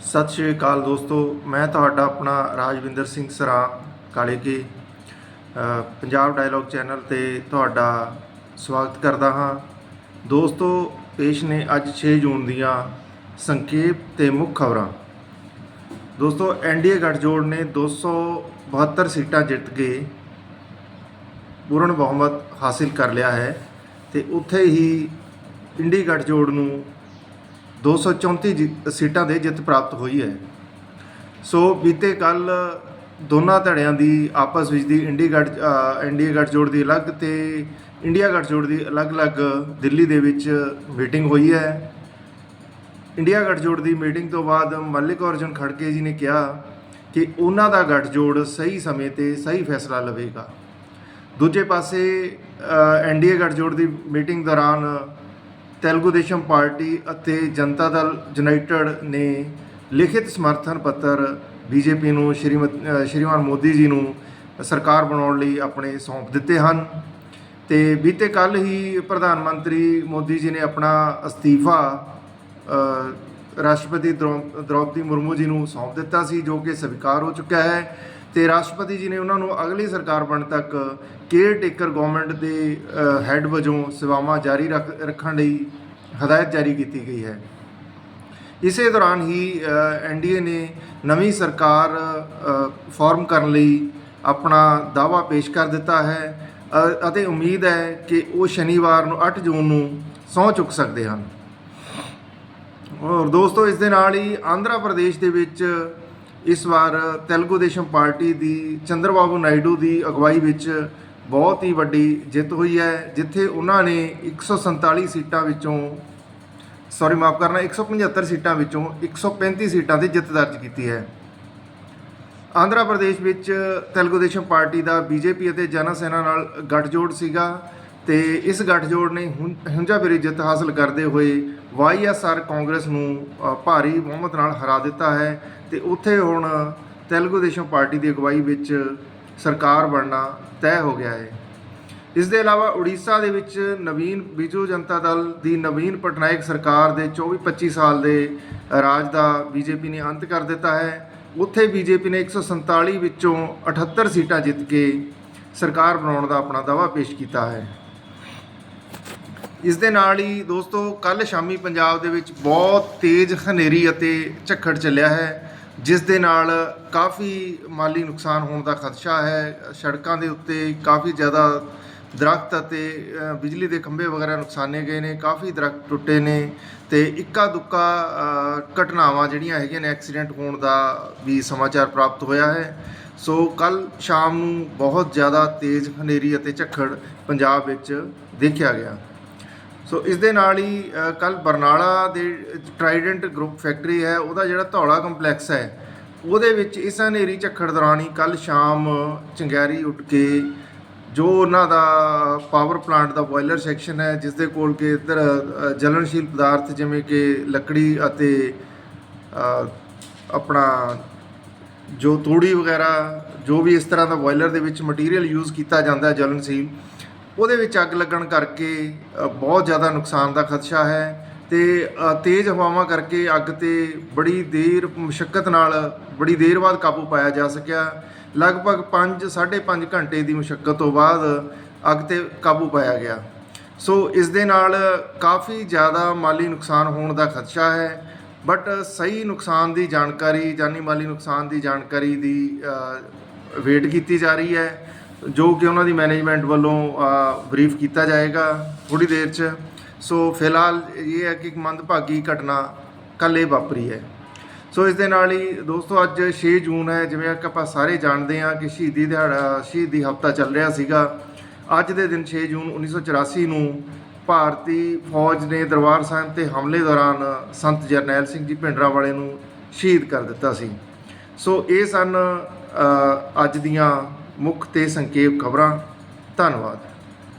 ਸਤਿ ਸ਼੍ਰੀ ਅਕਾਲ ਦੋਸਤੋ, ਮੈਂ ਤੁਹਾਡਾ ਆਪਣਾ ਰਾਜਵਿੰਦਰ ਸਿੰਘ ਸਰਾ ਕਾਲੇ ਕੇ ਪੰਜਾਬ ਡਾਇਲੌਗ ਚੈਨਲ ਤੇ ਤੁਹਾਡਾ ਸਵਾਗਤ ਕਰਦਾ ਹਾਂ। ਦੋਸਤੋ, ਪੇਸ਼ ਨੇ ਅੱਜ 6 ਜੂਨ ਦੀਆਂ ਸੰਖੇਪ ਤੇ ਮੁੱਖ ਖਬਰਾਂ। ਦੋਸਤੋ ਐਨਡੀਏ ਗੱਠਜੋੜ ਨੇ 272 ਸੀਟਾਂ ਜਿੱਤ ਕੇ ਪੂਰਨ ਬਹੁਮਤ ਹਾਸਿਲ ਕਰ ਲਿਆ ਹੈ ਤੇ ਉੱਥੇ ਹੀ ਇੰਡੀ ਗੱਠਜੋੜ ਨੂੰ 234 ਜਿ- ਸੀਟਾਂ ਦੇ ਜਿੱਤ ਪ੍ਰਾਪਤ ਹੋਈ ਹੈ। ਸੋ ਬੀਤੇ ਕੱਲ ਦੋਨਾਂ ਧੜਿਆਂ ਦੀ ਆਪਸ ਵਿੱਚ ਦੀ ਇੰਡੀ ਗੱਠ ਅ, ਐਨਡੀਏ ਗੱਠਜੋੜ ਦੀ ਅਲੱਗ ਤੇ ਇੰਡੀਆ ਗੱਠਜੋੜ ਦੀ ਅਲੱਗ-ਅਲੱਗ ਦਿੱਲੀ ਦੇ ਵਿੱਚ ਮੀਟਿੰਗ ਹੋਈ ਹੈ। ਇੰਡੀਆ ਗੱਠਜੋੜ ਦੀ ਮੀਟਿੰਗ ਤੋਂ ਬਾਅਦ ਮੱਲਿਕ ਅਰਜੁਨ ਖੜਕੇ ਜੀ ਨੇ ਕਿਹਾ ਕਿ ਉਹਨਾਂ ਦਾ ਗੱਠਜੋੜ ਸਹੀ ਸਮੇਂ ਤੇ ਸਹੀ ਫੈਸਲਾ ਲਵੇਗਾ। ਦੂਜੇ ਪਾਸੇ ਐਨਡੀਏ ਗੱਠਜੋੜ ਦੀ ਮੀਟਿੰਗ ਦੌਰਾਨ ਤੇਲਗੂ ਦੇਸ਼ਮ ਪਾਰਟੀ ਅਤੇ ਜਨਤਾ ਦਲ ਯੂਨਾਈਟਿਡ ਨੇ ਲਿਖਿਤ ਸਮਰਥਨ ਪੱਤਰ ਬੀਜੇਪੀ ਨੂੰ, ਸ਼੍ਰੀਮਤ ਸ਼੍ਰੀਮਾਨ ਮੋਦੀ ਜੀ ਨੂੰ ਸਰਕਾਰ ਬਣਾਉਣ ਲਈ ਆਪਣੇ ਸੌਂਪ ਦਿੱਤੇ ਹਨ ਤੇ ਬੀਤੇ ਕੱਲ ਹੀ ਪ੍ਰਧਾਨ ਮੰਤਰੀ ਮੋਦੀ ਜੀ ਨੇ ਆਪਣਾ ਅਸਤੀਫਾ ਰਾਸ਼ਟਰਪਤੀ ਦ੍ਰੌ- ਦ੍ਰੌਪਦੀ ਮੁਰਮੂ ਜੀ ਨੂੰ ਸੌਂਪ ਦਿੱਤਾ ਸੀ ਜੋ ਕਿ ਸਵੀਕਾਰ ਹੋ ਚੁੱਕਾ ਹੈ। ਤੇ ਰਾਸ਼ਟਰਪਤੀ ਜੀ ਨੇ ਉਹਨਾਂ ਨੂੰ ਅਗਲੀ ਸਰਕਾਰ ਬਣਨ ਤੱਕ ਕੇਅਰ ਟੇਕਰ ਗਵਰਨਮੈਂਟ ਦੇ ਹੈੱਡ ਵਜੋਂ ਸੇਵਾਵਾਂ ਜਾਰੀ ਰੱਖ ਰੱਖਣ ਲਈ ਹਦਾਇਤ ਜਾਰੀ ਕੀਤੀ ਗਈ ਹੈ। ਇਸੇ ਦੌਰਾਨ ਹੀ ਐਨਡੀਏ ਨੇ ਨਵੀਂ ਸਰਕਾਰ ਅ, ਫਾਰਮ ਕਰਨ ਲਈ ਆਪਣਾ ਦਾਅਵਾ ਪੇਸ਼ ਕਰ ਦਿੱਤਾ ਹੈ ਅਤੇ ਉਮੀਦ ਹੈ ਕਿ ਉਹ ਸ਼ਨੀਵਾਰ ਨੂੰ 8 ਜੂਨ ਨੂੰ ਸਹੁੰ ਚੁੱਕ ਸਕਦੇ ਹਨ। ਔਰ ਦੋਸਤੋ ਇਸ ਦੇ ਨਾਲ ਹੀ ਆਂਧਰਾ ਪ੍ਰਦੇਸ਼ ਦੇ ਵਿੱਚ ਇਸ ਵਾਰ ਤੇਲਗੂ ਦੇਸ਼ਮ ਪਾਰਟੀ ਦੀ ਚੰਦਰਬਾਬੂ ਨਾਇਡੂ ਦੀ ਅਗਵਾਈ ਵਿੱਚ ਬਹੁਤ ਹੀ ਵੱਡੀ ਜਿੱਤ ਹੋਈ ਹੈ, ਜਿੱਥੇ ਉਹਨਾਂ ਨੇ 147 ਸੀਟਾਂ ਵਿੱਚੋਂ ਸੌਰੀ ਮਾਫ ਕਰਨਾ 175 ਸੀਟਾਂ ਵਿੱਚੋਂ 135 ਸੀਟਾਂ ਤੇ ਜਿੱਤ ਦਰਜ ਕੀਤੀ ਹੈ। ਆਂਧਰਾ ਪ੍ਰਦੇਸ਼ ਵਿੱਚ ਤੇਲਗੂ ਦੇਸ਼ਮ ਪਾਰਟੀ ਦਾ ਬੀਜੇਪੀ ਅਤੇ ਜਨ ਸੈਨਾ ਨਾਲ ਗੱਠਜੋੜ ਸੀਗਾ। ਤੇ ਇਸ ਗੱਠਜੋੜ ਨੇ ਹੁੰਜਾ ਹੁੰਜਾਬੇਰੀ ਜਿੱਤ ਹਾਸਲ ਕਰਦੇ ਹੋਏ ਵਾਈਐਸਆਰ ਕਾਂਗਰਸ ਨੂੰ ਭਾਰੀ ਬਹੁਮਤ ਨਾਲ ਹਰਾ ਦਿੱਤਾ ਹੈ ਤੇ ਉੱਥੇ ਹੁਣ ਤੇਲਗੂ ਦੇਸ਼ਮ ਪਾਰਟੀ ਦੀ ਅਗਵਾਈ ਵਿੱਚ ਸਰਕਾਰ ਬਣਨਾ ਤੈਅ ਹੋ ਗਿਆ ਹੈ। ਇਸ ਦੇ ਇਲਾਵਾ ਉੜੀਸਾ ਦੇ ਵਿੱਚ ਨਵੀਨ ਬੀਜੂ ਜਨਤਾ ਦਲ ਦੀ ਨਵੀਨ ਪਟਨਾਇਕ ਸਰਕਾਰ ਦੇ 24-25 ਸਾਲ ਦੇ ਰਾਜ ਦਾ ਬੀਜੇਪੀ ਨੇ ਅੰਤ ਕਰ ਦਿੱਤਾ ਹੈ। ਉੱਥੇ ਬੀਜੇਪੀ ਨੇ 147 ਵਿੱਚੋਂ 78 ਸੀਟਾਂ ਜਿੱਤ ਕੇ ਸਰਕਾਰ ਬਣਾਉਣ ਦਾ ਆਪਣਾ ਦਾਅਵਾ ਪੇਸ਼ ਕੀਤਾ ਹੈ। ਇਸ ਦੇ ਨਾਲ ਹੀ ਦੋਸਤੋ ਕੱਲ ਸ਼ਾਮੀ ਪੰਜਾਬ ਦੇ ਵਿੱਚ ਬਹੁਤ ਤੇਜ਼ ਹਨੇਰੀ ਅਤੇ ਝੱਖੜ ਚੱਲਿਆ ਹੈ, ਜਿਸ ਦੇ ਨਾਲ ਕਾਫੀ ਮਾਲੀ ਨੁਕਸਾਨ ਹੋਣ ਦਾ ਖਦਸ਼ਾ ਹੈ। ਸੜਕਾਂ ਦੇ ਉੱਤੇ ਕਾਫੀ ਜ਼ਿਆਦਾ ਦਰਖਤ ਅਤੇ ਬਿਜਲੀ ਦੇ ਖੰਭੇ ਵਗੈਰਾ ਨੁਕਸਾਨੇ ਗਏ ਨੇ, ਕਾਫੀ ਦਰਖਤ ਟੁੱਟੇ ਨੇ ਤੇ ਇੱਕਾ ਦੁੱਕਾ ਘਟਨਾਵਾਂ ਜਿਹੜੀਆਂ ਹੈਗੀਆਂ ਨੇ, ਐਕਸੀਡੈਂਟ ਹੋਣ ਦਾ ਵੀ ਸਮਾਚਾਰ ਪ੍ਰਾਪਤ ਹੋਇਆ ਹੈ। ਸੋ ਕੱਲ ਸ਼ਾਮ ਨੂੰ ਬਹੁਤ ਜ਼ਿਆਦਾ ਤੇਜ਼ ਹਨੇਰੀ ਅਤੇ ਝੱਖੜ ਪੰਜਾਬ ਵਿੱਚ ਦੇਖਿਆ ਗਿਆ। ਸੋ ਇਸ ਦੇ ਨਾਲ ਹੀ ਕੱਲ ਬਰਨਾਲਾ ਦੇ ਟਰਾਈਡੈਂਟ ਗਰੁੱਪ ਫੈਕਟਰੀ ਹੈ, ਉਹਦਾ ਜਿਹੜਾ ਧੌਲਾ ਕੰਪਲੈਕਸ ਹੈ, ਉਹਦੇ ਵਿੱਚ ਇਸ ਹਨੇਰੀ ਝੱਖੜ ਦੌਰਾਨ ਹੀ ਕੱਲ ਸ਼ਾਮ ਚੰਗਿਆਰੀ ਉੱਠ ਕੇ ਜੋ ਉਹਨਾਂ ਦਾ ਪਾਵਰ ਪਲਾਂਟ ਦਾ ਬੋਇਲਰ ਸੈਕਸ਼ਨ ਹੈ, ਜਿਸ ਦੇ ਕੋਲ ਕਿ ਇੱਧਰ ਜਲਨਸ਼ੀਲ ਪਦਾਰਥ ਜਿਵੇਂ ਕਿ ਲੱਕੜੀ ਅਤੇ ਆਪਣਾ ਜੋ ਤੂੜੀ ਵਗੈਰਾ, ਜੋ ਵੀ ਇਸ ਤਰ੍ਹਾਂ ਦਾ ਬੋਇਲਰ ਦੇ ਵਿੱਚ ਮਟੀਰੀਅਲ ਯੂਜ਼ ਕੀਤਾ ਜਾਂਦਾ ਜਲਨਸ਼ੀਲ ਉਹਦੇ ਵਿੱਚ ਅੱਗ ਲੱਗਣ ਕਰਕੇ ਬਹੁਤ ਜ਼ਿਆਦਾ ਨੁਕਸਾਨ ਦਾ ਖਦਸ਼ਾ ਹੈ ਤੇ ਤੇਜ਼ ਹਵਾਵਾਂ ਕਰਕੇ ਅੱਗ ਤੇ ਬੜੀ ਦੇਰ ਮੁਸ਼ਕਲ ਨਾਲ ਬੜੀ ਦੇਰ ਬਾਅਦ ਕਾਬੂ ਪਾਇਆ ਜਾ ਸਕਿਆ। ਲਗਭਗ 5 5.5 ਘੰਟੇ ਦੀ ਮੁਸ਼ਕਲ ਤੋਂ ਬਾਅਦ ਅੱਗ ਤੇ ਕਾਬੂ ਪਾਇਆ ਗਿਆ। ਸੋ ਇਸ ਦੇ ਨਾਲ ਕਾਫੀ ਜ਼ਿਆਦਾ ਮਾਲੀ ਨੁਕਸਾਨ ਹੋਣ ਦਾ ਖਦਸ਼ਾ ਹੈ, ਬਟ ਸਹੀ ਨੁਕਸਾਨ ਦੀ ਜਾਣਕਾਰੀ, ਜਾਨੀ ਮਾਲੀ ਨੁਕਸਾਨ ਦੀ ਜਾਣਕਾਰੀ ਦੀ ਵੇਟ ਕੀਤੀ ਜਾ ਰਹੀ ਹੈ। ਜੋ ਕਿ ਉਹਨਾਂ ਦੀ ਮੈਨੇਜਮੈਂਟ ਵੱਲੋਂ ਬਰੀਫ ਕੀਤਾ ਜਾਏਗਾ ਥੋੜੀ ਦੇਰ 'ਚ। ਸੋ ਫਿਲਹਾਲ ਇਹ ਹੈ ਕਿ ਇੱਕ ਮੰਦਭਾਗੀ ਘਟਨਾ ਕੱਲ੍ਹ ਵਾਪਰੀ ਹੈ। ਸੋ ਇਸ ਦੇ ਨਾਲ ਹੀ ਦੋਸਤੋ, ਅੱਜ 6 ਜੂਨ ਹੈ, ਜਿਵੇਂ ਕਿ ਆਪਾਂ ਸਾਰੇ ਜਾਣਦੇ ਹਾਂ ਕਿ ਸ਼ਹੀਦੀ ਦਿਹਾੜਾ, ਸ਼ਹੀਦੀ ਹਫਤਾ ਚੱਲ ਰਿਹਾ ਸੀਗਾ। ਅੱਜ ਦੇ ਦਿਨ 6 ਜੂਨ 1984 ਨੂੰ ਭਾਰਤੀ ਫੌਜ ਨੇ ਦਰਬਾਰ ਸਾਹਿਬ ਤੇ ਹਮਲੇ ਦੌਰਾਨ ਸੰਤ ਜਰਨੈਲ ਸਿੰਘ ਜੀ ਭਿੰਡਰਾਂਵਾਲੇ ਨੂੰ ਸ਼ਹੀਦ ਕਰ ਦਿੱਤਾ ਸੀ। ਸੋ ਇਹ ਸਨ ਅੱਜ ਦੀਆਂ ਮੁੱਖ ਤੇ ਸੰਖੇਪ ਖਬਰਾਂ ਧੰਨਵਾਦ।